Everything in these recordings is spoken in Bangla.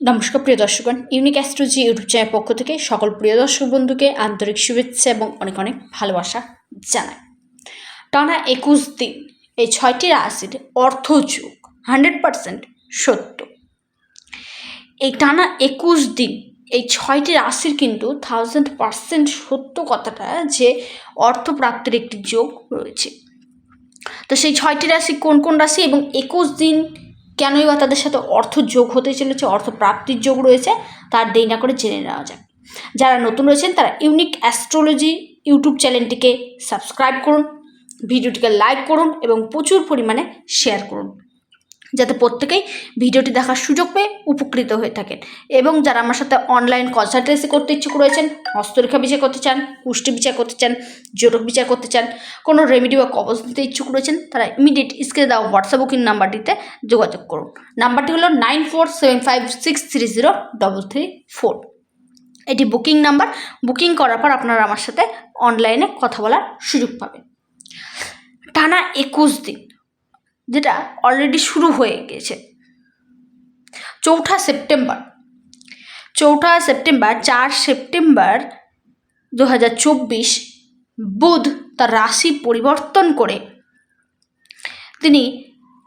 নমস্কার, প্রিয় দর্শকগণ। ইউনিক অ্যাস্ট্রোলজি ইউটিউব চ্যানেল পক্ষ থেকে সকল প্রিয় দর্শক বন্ধুকে আন্তরিক শুভেচ্ছা এবং অনেক অনেক ভালোবাসা জানাই। টানা একুশ দিন এই ছয়টি রাশির অর্থযোগ হান্ড্রেড পারসেন্ট সত্য। এই টানা একুশ দিন এই ছয়টি রাশির কিন্তু থাউজেন্ড পারসেন্ট সত্য কথাটা যে অর্থপ্রাপ্তির একটি যোগ রয়েছে। তো সেই ছয়টি রাশি কোন কোন রাশি এবং একুশ দিন কেনই বা তাদের সাথে অর্থ যোগ হতে চলেছে, অর্থ প্রাপ্তির যোগ রয়েছে, তার দেরি না করে জেনে নেওয়া যাক। যারা নতুন রয়েছেন, তারা ইউনিক অ্যাস্ট্রোলজি ইউটিউব চ্যানেলটিকে সাবস্ক্রাইব করুন, ভিডিওটিকে লাইক করুন এবং প্রচুর পরিমাণে শেয়ার করুন। যাতে প্রত্যেকেই ভিডিওটি দেখার সুযোগ পেয়ে উপকৃত হয়ে থাকেন। এবং যারা আমার সাথে অনলাইন কনসালটেন্সি করতে ইচ্ছুক রয়েছেন, হস্তরেখা বিচার করতে চান, কুষ্টি বিচার করতে চান, জোটক বিচার করতে চান, কোনো রেমেডি বা কবচ দিতে ইচ্ছুক রয়েছেন, তারা ইমিডিয়েট স্ক্রিনে দেওয়া হোয়াটসঅ্যাপ বুকিং নাম্বারটিতে যোগাযোগ করুন। নাম্বারটি হলো nine four seven five six three zero double three four এটি বুকিং নাম্বার বুকিং করার পর আপনারা আমার সাথে অনলাইনে কথা বলার সুযোগ পাবেন। টানা একুশ দিন যেটা অলরেডি শুরু হয়ে গেছে। চৌঠা সেপ্টেম্বর। চৌঠা সেপ্টেম্বর, চার সেপ্টেম্বর দু হাজার চব্বিশ বুধ তার রাশি পরিবর্তন করে তিনি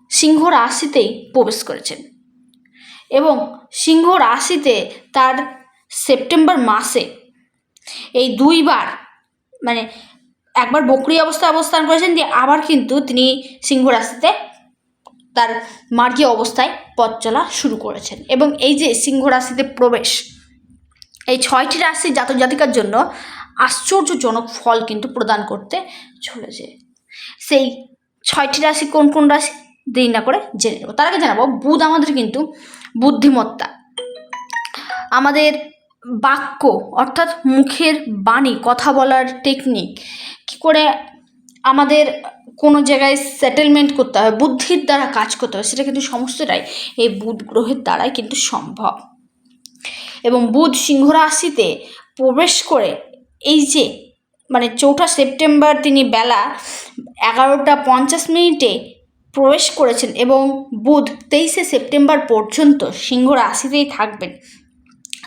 সিংহ রাশিতেই প্রবেশ করেছেন এবং সিংহ রাশিতে তার সেপ্টেম্বর মাসে এই দুইবার মানে একবার বকরি অবস্থায় অবস্থান করেছেন, দিয়ে আবার কিন্তু তিনি সিংহ রাশিতে তার মার্গীয় অবস্থায় পথ চলা শুরু করেছেন। এবং এই যে সিংহ রাশিতে প্রবেশ, এই ছয়টি রাশি জাতক জাতিকার জন্য আশ্চর্যজনক ফল কিন্তু প্রদান করতে চলেছে। সেই ছয়টি রাশি কোন কোন রাশি, দেরি না করে জেনে নেব। তার আগে জানাব, বুধ আমাদের কিন্তু বুদ্ধিমত্তা। আমাদের বাক্য অর্থাৎ মুখের বাণী, কথা বলার টেকনিক কী করে আমাদের কোনো জায়গায় সেটেলমেন্ট করতে হয়, বুদ্ধির দ্বারা কাজ করতে হয়, সেটা কিন্তু সমস্তটাই এই বুধ গ্রহের দ্বারাই কিন্তু সম্ভব। এবং বুধ সিংহ রাশিতে প্রবেশ করে এই যে মানে চৌঠা সেপ্টেম্বর তিনি বেলা এগারোটা পঞ্চাশ মিনিটে প্রবেশ করেছেন এবং বুধ তেইশে সেপ্টেম্বর পর্যন্ত সিংহ রাশিতেই থাকবেন।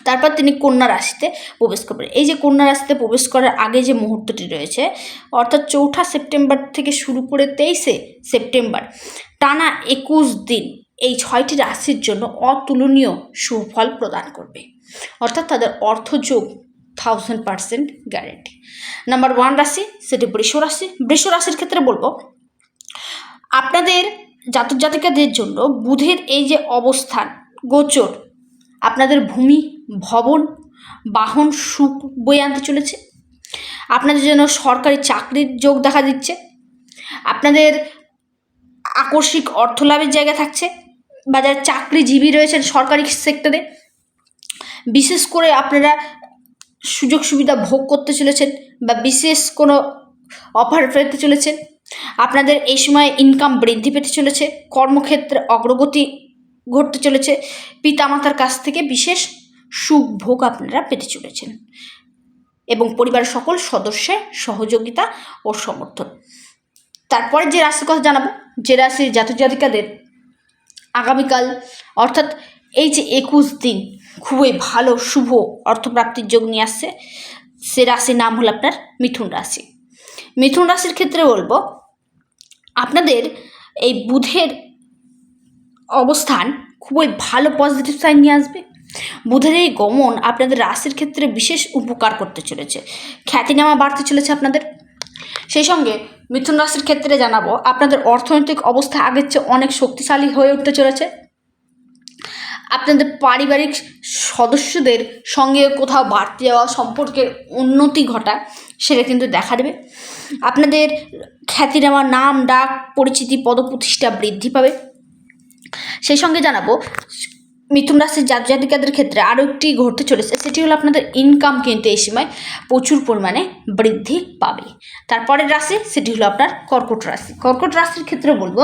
তারপর তিনি কন্যা রাশিতে প্রবেশ করবেন। এই যে কন্যা রাশিতে প্রবেশ করার আগে যে মুহূর্তটি রয়েছে, অর্থাৎ চৌঠা সেপ্টেম্বর থেকে শুরু করে তেইশে সেপ্টেম্বর, টানা একুশ দিন এই ছয়টি রাশির জন্য অতুলনীয় সুফল প্রদান করবে। অর্থাৎ তাদের অর্থযোগ thousand percent guarantee number one রাশি, সেটি বৃষ রাশি। বৃষ রাশির ক্ষেত্রে বলব, আপনাদের জাতক জাতিকাদের জন্য বুধের এই যে অবস্থান, গোচর, আপনাদের ভূমি ভবন, বাহন, সুখ বয়ে আনতে চলেছে। আপনাদের জন্য সরকারি চাকরির যোগ দেখা দিচ্ছে। আপনাদের আকস্মিক অর্থলাভের জায়গা থাকছে। বা যারা চাকরিজীবী রয়েছেন সরকারি সেক্টরে, বিশেষ করে আপনারা সুযোগ সুবিধা ভোগ করতে চলেছেন বা বিশেষ কোনো অফার পেতে চলেছেন। আপনাদের এই সময় ইনকাম বৃদ্ধি পেতে চলেছে। কর্মক্ষেত্রে অগ্রগতি ঘটতে চলেছে। পিতামাতার কাছ থেকে বিশেষ সুখ ভোগ আপনারা পেতে চলেছেন। এবং পরিবারের সকল সদস্যের সহযোগিতা ও সমর্থন। তারপরে যে রাশির কথা জানাব, যে রাশির জাতক জাতিকাদের আগামীকাল, অর্থাৎ এই যে একুশ দিন খুবই ভালো, শুভ অর্থপ্রাপ্তির যোগ নিয়ে আসছে, সে রাশির নাম হলো আপনার মিথুন রাশি। মিথুন রাশির ক্ষেত্রে বলব, আপনাদের এই বুধের অবস্থান খুবই ভালো পজিটিভ সাইন নিয়ে আসবে। বুধের এই গমন আপনাদের রাশির ক্ষেত্রে বিশেষ উপকার করতে চলেছে। খ্যাতিনামা বাড়তে চলেছে আপনাদের। সেই সঙ্গে মিথুন রাশির ক্ষেত্রে জানাব, আপনাদের অর্থনৈতিক অবস্থা আগের চেয়ে অনেক শক্তিশালী হয়ে উঠতে চলেছে। আপনাদের পারিবারিক সদস্যদের সঙ্গে কোথাও বাড়তে যাওয়া সম্পর্কের উন্নতি ঘটা সেটা কিন্তু দেখা দেবে। আপনাদের খ্যাতিনামা নাম, ডাক, পরিচিতি, পদপ্রতিষ্ঠা বৃদ্ধি পাবে। সেই সঙ্গে জানাব মিথুন রাশির জাত জাতিকাদের ক্ষেত্রে আরও একটি ঘটতে চলেছে। সেটি হলো আপনাদের ইনকাম কিন্তু এই সময় প্রচুর পরিমাণে বৃদ্ধি পাবে। তারপরের রাশি, সেটি হলো আপনার কর্কট রাশি। কর্কট রাশির ক্ষেত্রে বলব,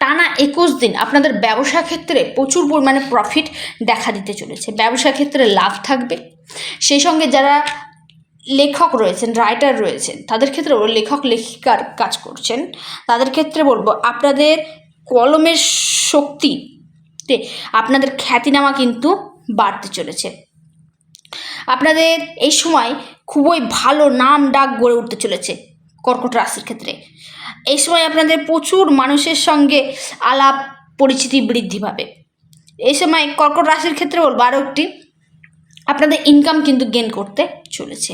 টানা একুশ দিন আপনাদের ব্যবসা ক্ষেত্রে প্রচুর পরিমাণে প্রফিট দেখা দিতে চলেছে। ব্যবসা ক্ষেত্রে লাভ থাকবে। সেই সঙ্গে যারা লেখক রয়েছেন রাইটার রয়েছেন, তাদের ক্ষেত্রেও লেখক, লেখিকার কাজ করছেন। তাদের ক্ষেত্রে বলব, আপনাদের কলমের শক্তি তে আপনাদের খ্যাতিনামা কিন্তু বাড়তে চলেছে। আপনাদের এই সময় খুবই ভালো নাম ডাক গড়ে উঠতে চলেছে কর্কট রাশির ক্ষেত্রে। এই সময় আপনাদের প্রচুর মানুষের সঙ্গে আলাপ পরিচিতি বৃদ্ধি পাবে। এই সময় কর্কট রাশির ক্ষেত্রে বলব আরও একটি, আপনাদের ইনকাম কিন্তু গেন করতে চলেছে।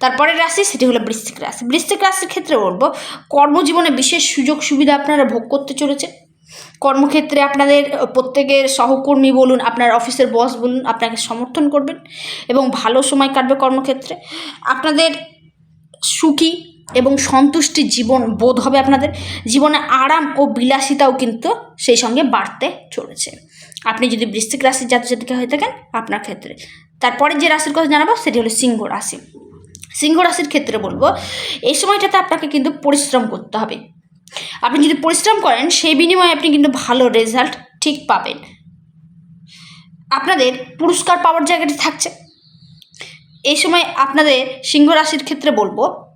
তারপরের রাশি সেটি হলো বৃশ্চিক রাশি। বৃশ্চিক রাশির ক্ষেত্রে বলব কর্মজীবনে বিশেষ সুযোগ সুবিধা আপনারা ভোগ করতে চলেছে। কর্মক্ষেত্রে আপনাদের প্রত্যেকের সহকর্মী বলুন, আপনার অফিসের বস বলুন, আপনাকে সমর্থন করবেন এবং ভালো সময় কাটবে কর্মক্ষেত্রে। আপনাদের সুখী এবং সন্তুষ্টি জীবন বোধ হবে আপনাদের। জীবনে আরাম ও বিলাসিতাও কিন্তু সেই সঙ্গে বাড়তে চলেছে। আপনি যদি বৃশ্চিক রাশির জাতক জাতিকা হয়ে থাকেন, আপনার ক্ষেত্রে। তারপরে যে রাশির কথা জানাব, সেটি হলো সিংহ রাশি। সিংহ রাশির ক্ষেত্রে বলব, এই সময়টাতে আপনাকে কিন্তু পরিশ্রম করতে হবে। আপনি যদি পরিশ্রম করেন, সেই বিনিময়ে আপনি কিন্তু ভালো রেজাল্ট ঠিক পাবেন। আপনাদের পুরস্কার পাওয়ার জায়গাটি থাকছে। এই সময় আপনাদের সিংহ রাশির ক্ষেত্রে বলব,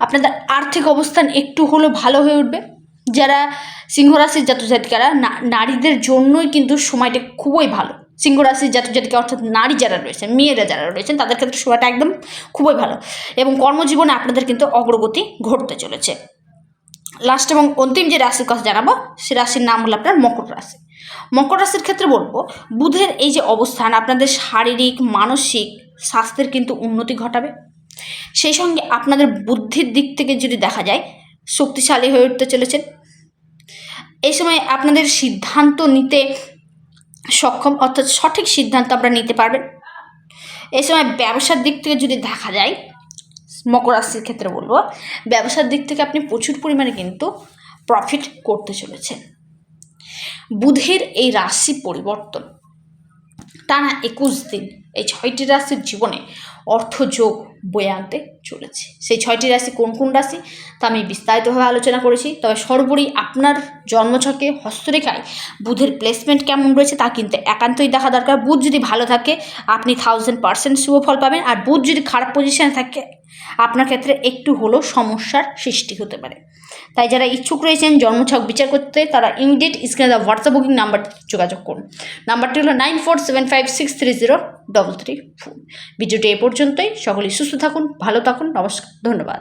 আপনাদের আর্থিক অবস্থান একটু হলেও ভালো হয়ে উঠবে। যারা সিংহ রাশির জাতক জাতিকারা না- নারীদের জন্যই কিন্তু সময়টা খুবই ভালো। সিংহ রাশির জাতক জাতিকা অর্থাৎ নারী যারা রয়েছেন মেয়েরা যারা রয়েছেন, তাদের ক্ষেত্রে সময়টা একদম খুবই ভালো। এবং কর্মজীবনে আপনাদের কিন্তু অগ্রগতি ঘটতে চলেছে। লাস্ট এবং অন্তিম যে রাশির কথা জানাব, সে রাশির নাম হলো আপনার মকর রাশি। মকর রাশির ক্ষেত্রে বলব, বুধের এই যে অবস্থান, আপনাদের শারীরিক, মানসিক স্বাস্থ্যের কিন্তু উন্নতি ঘটাবে। সেই সঙ্গে আপনাদের বুদ্ধির দিক থেকে যদি দেখা যায়, শক্তিশালী হয়ে উঠতে চলেছেন। এই সময় আপনাদের সিদ্ধান্ত নিতে সক্ষম, অর্থাৎ সঠিক সিদ্ধান্ত আপনারা নিতে পারবেন। এই সময় ব্যবসার দিক থেকে যদি দেখা যায় মকর রাশির ক্ষেত্রে বলব, ব্যবসার দিক থেকে আপনি প্রচুর পরিমাণে কিন্তু প্রফিট করতে চলেছেন। বুধের এই রাশি পরিবর্তন, টানা একুশ দিন এই ছয়টি রাশির জীবনে অর্থযোগ বয়ে আনতে চলেছে। সেই ছয়টি রাশি কোন কোন রাশি, তা আমি বিস্তারিতভাবে আলোচনা করেছি, তবে সর্বোপরি আপনার জন্মছকে হস্তরেখায় বুধের প্লেসমেন্ট কেমন রয়েছে তা কিন্তু একান্তই দেখা দরকার। বুধ যদি ভালো থাকে, আপনি থাউজেন্ড পার্সেন্ট শুভ ফল পাবেন, আর বুধ যদি খারাপ পজিশানে থাকে আপনার ক্ষেত্রে একটু হলেও সমস্যার সৃষ্টি হতে পারে। তাই যারা ইচ্ছুক রয়েছেন, জন্মছক বিচার করতে, তারা ইমিডিয়েট স্ক্রিনে দেওয়া হোয়াটসঅ্যাপ বুকিং নাম্বার যোগাযোগ করুন। নাম্বারটি হলো nine four seven five six three zero double three four. ভিডিওটি এ পর্যন্তই। সকলেই সুস্থ থাকুন, ভালো থাকুন। নমস্কার, ধন্যবাদ।